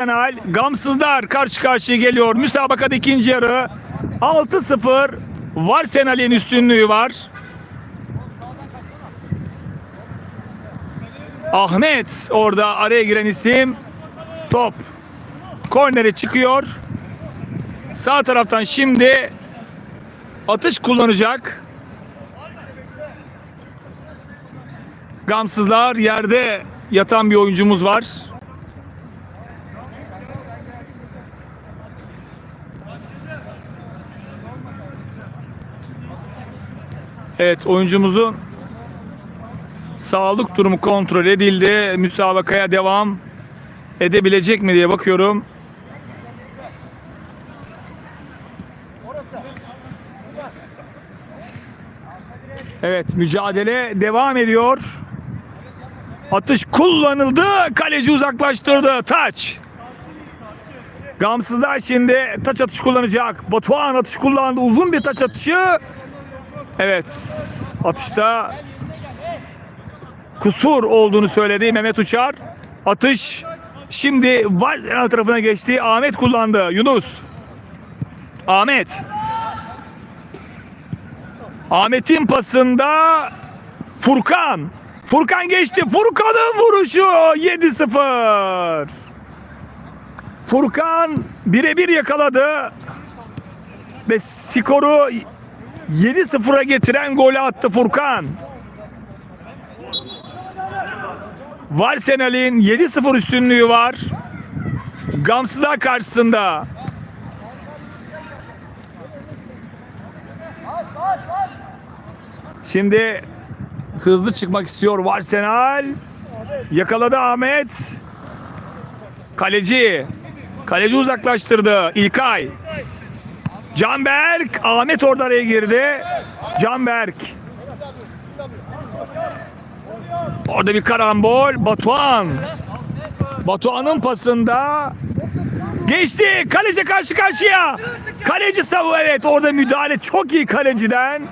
Arsenal gamsızlar karşı karşıya geliyor. Müsabakada ikinci yarı 6-0 Arsenal'in üstünlüğü var. Ahmet orada araya giren isim. Top kornere çıkıyor. Sağ taraftan şimdi atış kullanacak. Gamsızlar yerde yatan bir oyuncumuz var. Evet oyuncumuzun sağlık durumu kontrol edildi. Müsabakaya devam edebilecek mi diye bakıyorum. Evet mücadele devam ediyor. Atış kullanıldı. Kaleci uzaklaştırdı. Taç. Gamsızlar şimdi taç atış kullanacak. Batuhan atış kullandı. Uzun bir taç atışı. Evet. Atışta kusur olduğunu söyledi Mehmet Uçar. Atış şimdi Valderal tarafına geçti. Ahmet kullandı. Yunus. Ahmet. Ahmet'in pasında Furkan. Furkan geçti. Furkan'ın vuruşu 7-0. Furkan birebir yakaladı ve skoru 7-0'a getiren golü attı Furkan. Valsenal'in 7-0 üstünlüğü var. Gamsızlar karşısında. Şimdi hızlı çıkmak istiyor Varsenal. Yakaladı Ahmet. Kaleci. Kaleci uzaklaştırdı. İlkay. Canberk. Ahmet orada araya girdi. Canberk. Orada bir karambol. Batuhan. Batuhan'ın pasında geçti. Kaleci karşı karşıya. Kaleci savu evet orada müdahale çok iyi kaleciden.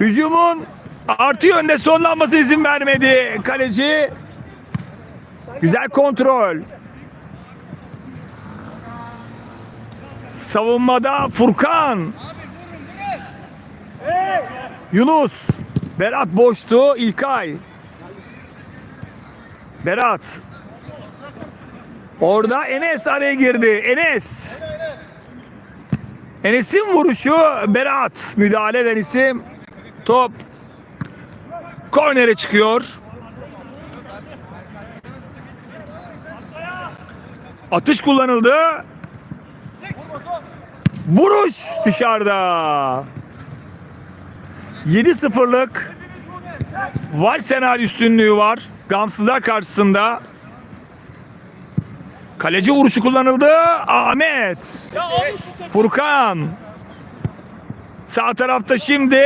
Hücumun artı yönde sonlanmasına izin vermedi kaleci. Güzel kontrol. Savunmada Furkan. Yunus. Berat boştu. İlkay. Berat. Orada Enes araya girdi. Enes. Enes'in vuruşu Berat. Müdahale eden isim. Top kornere çıkıyor. Atış kullanıldı. Vuruş dışarıda. 7-0'lık Valsenal üstünlüğü var. Gamsızlar karşısında. Kaleci vuruşu kullanıldı. Ahmet. Furkan. Sağ tarafta şimdi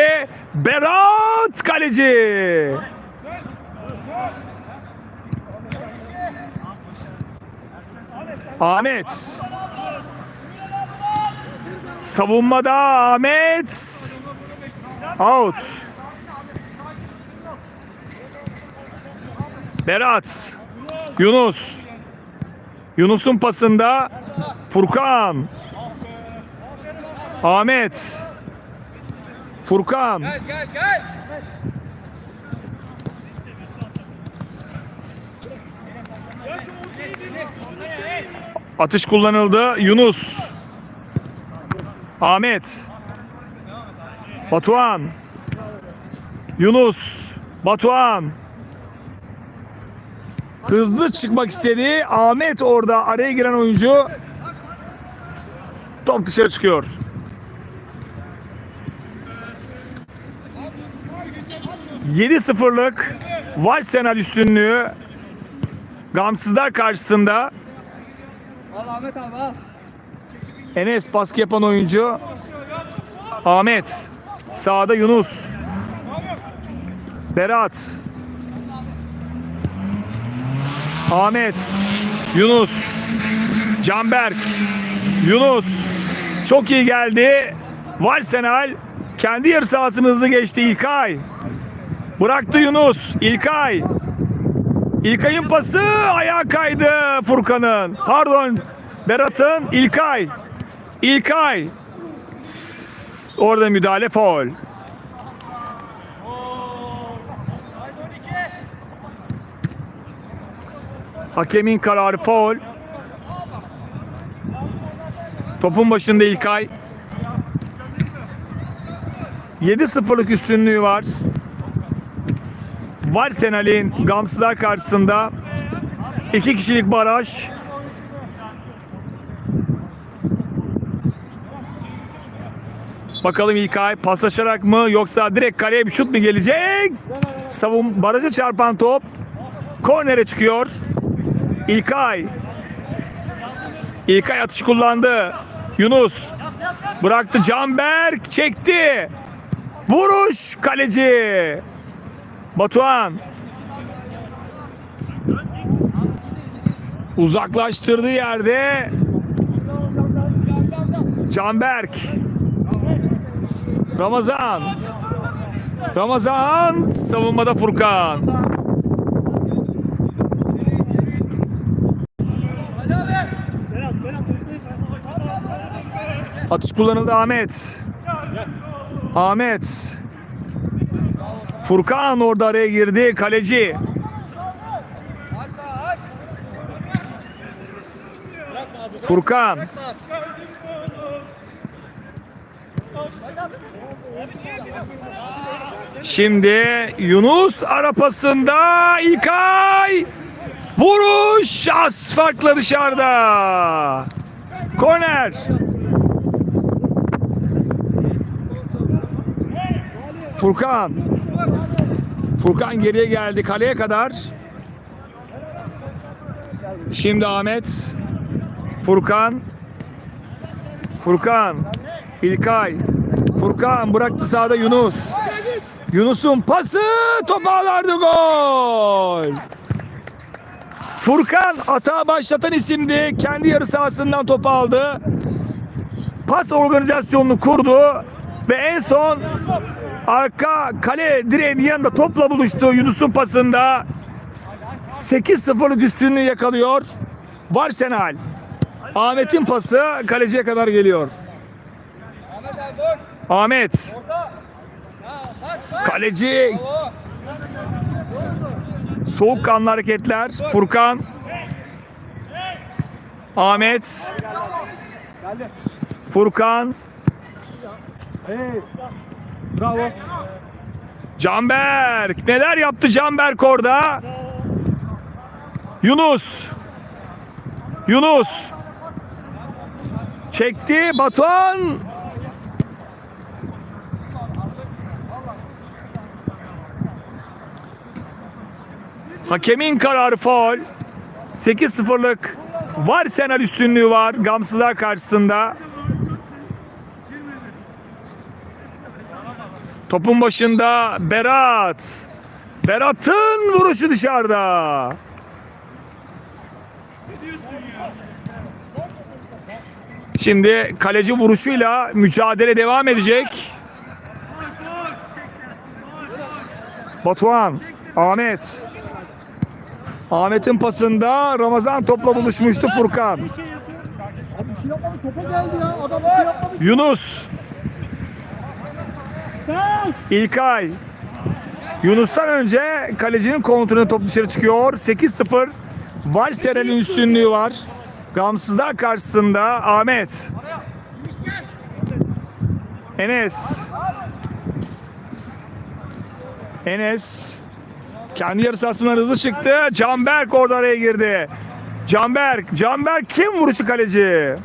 Berat kaleci. Ahmet. Savunmada Ahmet. Out. Berat. Yunus. Yunus'un pasında Furkan. Ahmet. Furkan. Gel gel gel. Atış kullanıldı. Yunus. Ahmet. Batuhan. Yunus. Batuhan. Hızlı çıkmak istedi. Ahmet orada araya giren oyuncu. Top dışarı çıkıyor. Yedi sıfırlık Valsenal üstünlüğü Gamsızlar karşısında Al Ahmet abi al. Enes baskı yapan oyuncu. Ahmet. Sağda Yunus. Berat. Ahmet. Yunus. Canberk. Yunus. Çok iyi geldi. Valsenal kendi yarı sahasını hızlı geçti İlkay. Bıraktı Yunus. İlkay. İlkay'ın pası ayağa kaydı Furkan'ın. Pardon Berat'ın İlkay. İlkay. Orada müdahale faul. Hakemin kararı faul. Topun başında İlkay. 7-0'lık üstünlüğü var. Arsenal'in Gamsızlar karşısında iki kişilik baraj. Bakalım İlkay paslaşarak mı yoksa direkt kaleye bir şut mu gelecek? Savun barajı çarpan top kornere çıkıyor. İlkay. İlkay atış kullandı. Yunus bıraktı Canberk çekti. Vuruş kaleci. Batuhan. Uzaklaştırdığı yerde Canberk. Ramazan. Ramazan savunmada Furkan. Atış kullanıldı Ahmet. Ahmet. Furkan orada araya girdi. Kaleci. Furkan. Şimdi Yunus arapasında İlkay. Vuruş az farkla dışarıda. Korner. Furkan. Furkan geriye geldi kaleye kadar. Şimdi Ahmet. Furkan. Furkan. İlkay. Furkan bıraktı sağda Yunus. Yunus'un pası top ağlardı gol. Furkan atağı başlatan isimdi. Kendi yarı sahasından topu aldı. Pas organizasyonunu kurdu ve en son arka kale direğinin yanında topla buluştu Yunus'un pasında. 8-0'lık üstünlüğü yakalıyor. Arsenal. Ahmet'in pası kaleciye kadar geliyor. Ahmet boş. Ahmet. Kaleci soğukkanlı hareketler. Furkan. Ahmet. Furkan. Bravo. Canberk. Neler yaptı Canberk orada? Yunus. Yunus. Çekti Batuhan. Hakemin kararı faul. 8-0'lık var Senal üstünlüğü var Gamsızlar karşısında. Topun başında Berat. Berat'ın vuruşu dışarıda. Şimdi kaleci vuruşuyla mücadele devam edecek. Batuhan, Ahmet. Ahmet'in pasında Ramazan topla buluşmuştu Furkan. Abi bir şey yapmadı. Topa geldi ya. Adam bir şey yapmadı. Yunus. İlkay. Yunus'tan önce kalecinin kontrolünde top dışarı çıkıyor. 8-0. Valserel'in üstünlüğü var. Gamsızlar karşısında Ahmet. Enes. Enes. Kendi yarı sahasından hızlı çıktı. Canberk orada araya girdi. Canberk. Canberk kim vuruşu kaleci?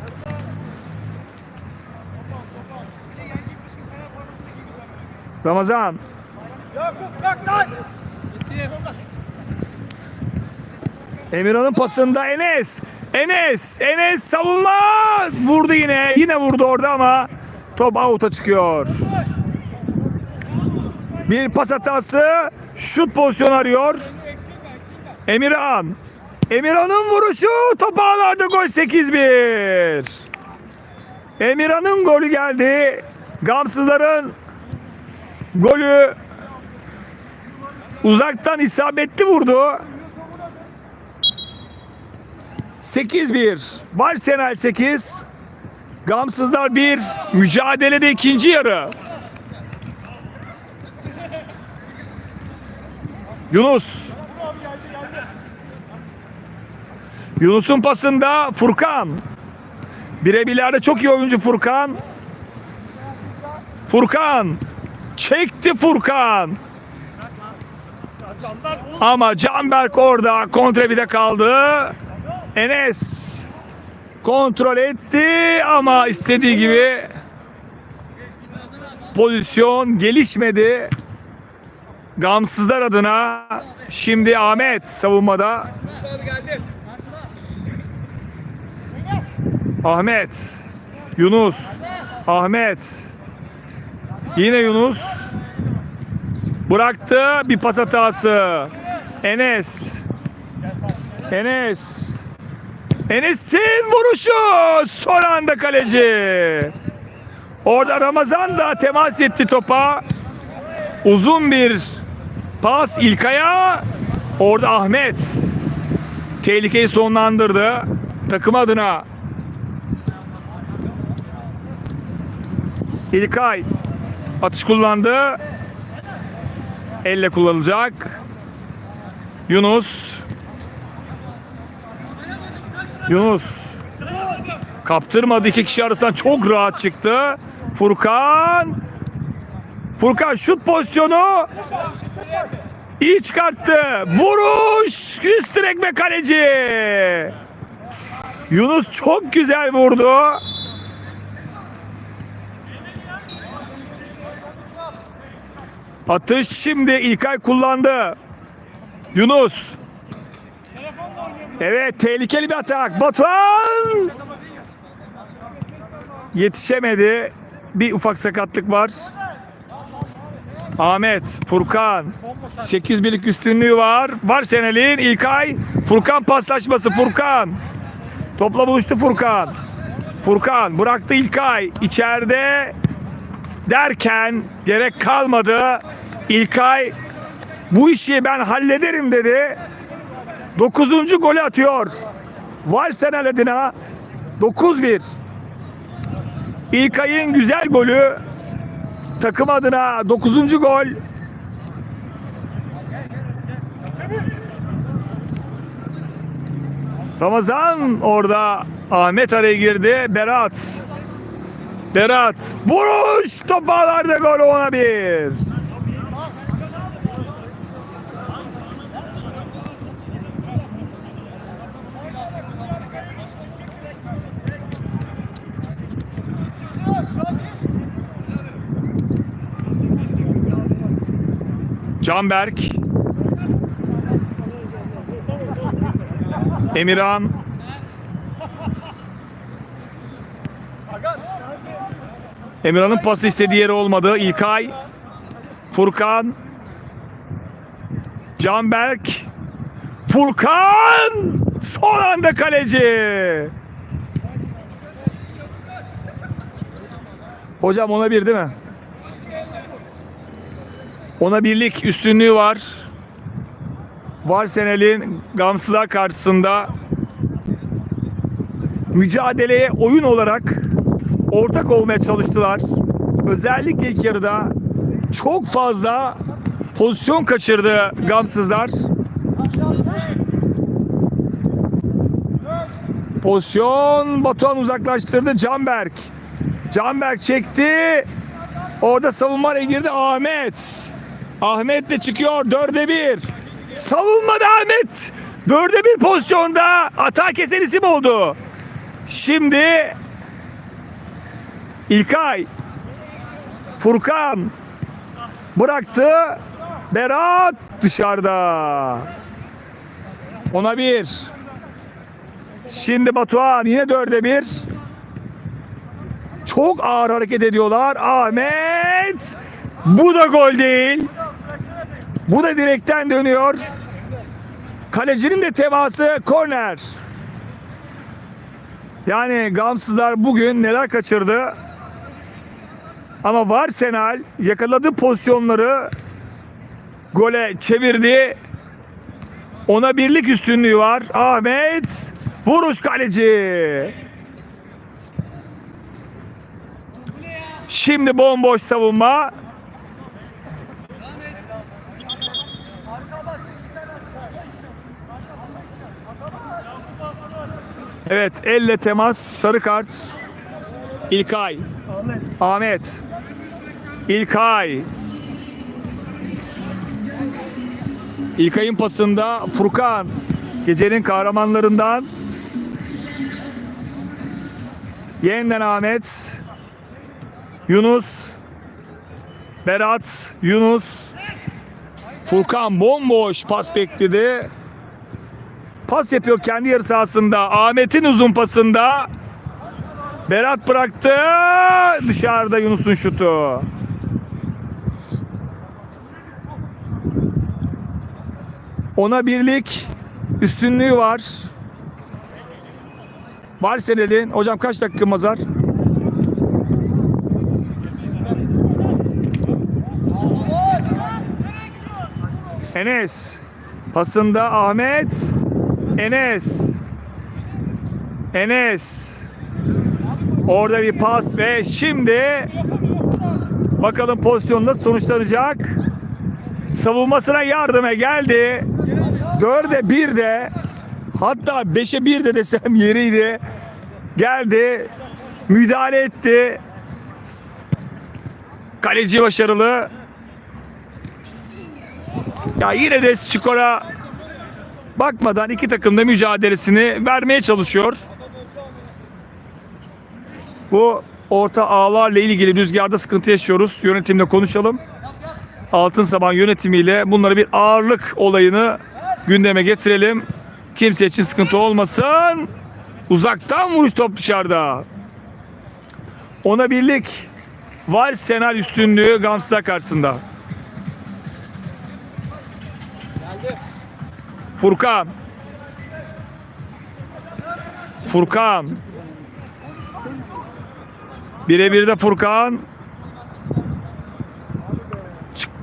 Ramazan. Emirhan'ın pasında Enes. Enes. Enes savunma. Vurdu yine. Yine vurdu orada ama top out'a çıkıyor. Bir pas hatası. Şut pozisyonu arıyor. Emirhan. Emirhan'ın vuruşu top ağlarda gol 8-1. Emirhan'ın golü geldi. Gamsızların golü uzaktan isabetli vurdu. 8-1. Arsenal 8. Gamsızlar 1. Mücadelede ikinci yarı. Yunus. Yunus'un pasında Furkan. Birebirlerde çok iyi oyuncu Furkan. Furkan. Çekti Furkan. Ama Canberk orada kontrevide kaldı. Enes kontrol etti ama istediği gibi pozisyon gelişmedi. Gamsızlar adına şimdi Ahmet savunmada. Ahmet, Yunus, Ahmet, yine Yunus bıraktı bir pas hatası. Enes, Enes, Enes'in vuruşu son anda kaleci. Orada Ramazan da temas etti topa. Uzun bir pas İlkay'a. Orada Ahmet tehlikeyi sonlandırdı. Takım adına İlkay atış kullandı. Elle kullanılacak. Yunus. Yunus. Kaptırmadı iki kişi arasından çok rahat çıktı. Furkan. Furkan şut pozisyonu. İyi çıkarttı. Vuruş. Üst direk kaleci. Yunus çok güzel vurdu. Atış şimdi İlkay kullandı. Yunus. Evet tehlikeli bir atak. Batuhan. Yetişemedi. Bir ufak sakatlık var. Ahmet, Furkan. 8 birlik üstünlüğü var. Var Senel'in. İlkay. Furkan paslaşması. Furkan. Topla buluştu Furkan. Furkan bıraktı İlkay. İçeride derken gerek kalmadı. İlkay bu işi ben hallederim dedi. 9. golü atıyor. Valsenel adına 9-1. İlkay'ın güzel golü takım adına 9. gol. Ramazan orada Ahmet araya girdi. Berat. Berat. Vuruş. Top ağlarda gol ona bir. Canberk. Emirhan. Emirhan'ın pası istediği yeri olmadı. İlkay. Furkan. Canberk. Furkan. Son anda kaleci. Hocam ona bir değil mi? Ona birlik üstünlüğü var. Varsenel'in Gamsılar karşısında mücadeleye oyun olarak ortak olmaya çalıştılar. Özellikle ilk yarıda çok fazla pozisyon kaçırdı Gamsızlar. Pozisyon Batuhan uzaklaştırdı Canberk. Canberk çekti. Orada savunmaya girdi Ahmet. Ahmet de çıkıyor dörde bir. Savunmada Ahmet. Dörde bir pozisyonda hata kesen isim oldu. Şimdi İlkay Furkan bıraktı. Berat dışarıda. Ona bir. Şimdi Batuhan yine dörde bir. Çok ağır hareket ediyorlar. Ahmet. Bu da gol değil. Bu da direkten dönüyor. Kalecinin de teması korner. Yani Gamsızlar bugün neler kaçırdı. Ama Varsenal yakaladığı pozisyonları gole çevirdi. Ona birlik üstünlüğü var. Ahmet Vuruş kaleci. Şimdi bomboş savunma. Evet elle temas sarı kart. İlkay. Ahmet. İlkay. İlkay'ın pasında Furkan. Gecenin kahramanlarından. Yeniden Ahmet. Yunus. Berat. Yunus. Furkan bomboş pas bekledi. Pas yapıyor kendi yarı sahasında. Ahmet'in uzun pasında. Berat bıraktı. Dışarıda Yunus'un şutu. Ona birlik üstünlüğü var. Var senedin. Hocam kaç dakikamız var? Enes. Pasında Ahmet. Enes. Enes. Orada bir pas ve şimdi bakalım pozisyon nasıl sonuçlanacak. Savunmasına yardıma geldi. 4'e 1 de hatta 5'e 1 de desem yeriydi. Geldi. Müdahale etti. Kaleci başarılı. Ya yine de skora bakmadan iki takım da mücadelesini vermeye çalışıyor. Bu orta ağlarla ilgili rüzgarda sıkıntı yaşıyoruz. Yönetimle konuşalım. Altın Saban yönetimiyle bunları bir ağırlık olayını gündeme getirelim. Kimse için sıkıntı olmasın. Uzaktan vuruş top dışarıda. Ona birlik var Senal üstünlüğü Gamsız'a karşısında. Furkan. Furkan. Birebir de Furkan.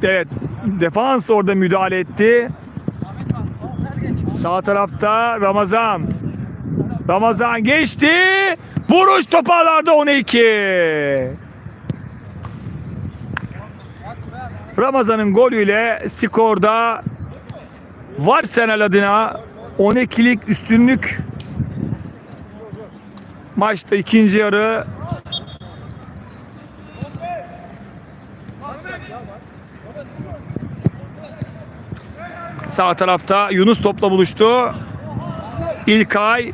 Evet. Defans orada müdahale etti. Sağ tarafta Ramazan. Ramazan geçti. Vuruş toparlarda 12. Ramazan'ın golüyle skorda var Senel adına 12'lik üstünlük maçta ikinci yarı Sağ tarafta Yunus topla buluştu. İlkay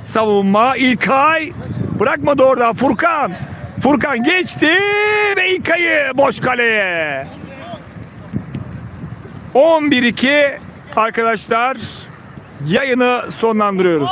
savunma İlkay bırakmadı orada Furkan. Furkan geçti ve İlkay'ı boş kaleye. 11-2 arkadaşlar yayını sonlandırıyoruz.